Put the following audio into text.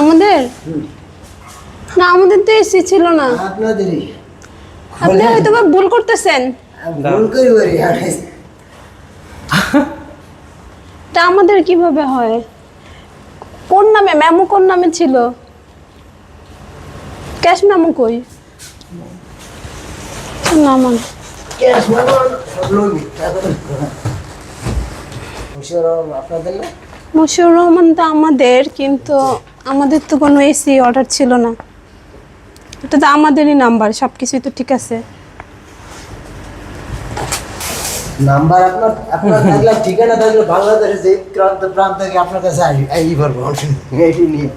আমাদের? না আমাদের তো এসি ছিল না। আপনাদেরই। আপনি হয়তো বা ভুল করতেছেন। ভুল করি বলি তা আমাদের কীভাবে হয়? কোন নামে মেমো কোন নামে ছিল? ক্যাশ মেমো কই? না মানে ক্যাশ আপনাদের না? মশিউর রহমান তো আমাদের কিন্তু আমাদের তো কোনো এসি অর্ডার ছিল না। এটা তো আমাদেরই নাম্বার সব কিছুই তো ঠিক আছে। নাম্বার আপনার আপনার থাকলে ঠিকানা থাকলে বাংলাদেশের যে প্রান্ত প্রান্ত থেকে আপনার কাছে আসি এই পারব এইটি নিয়ে।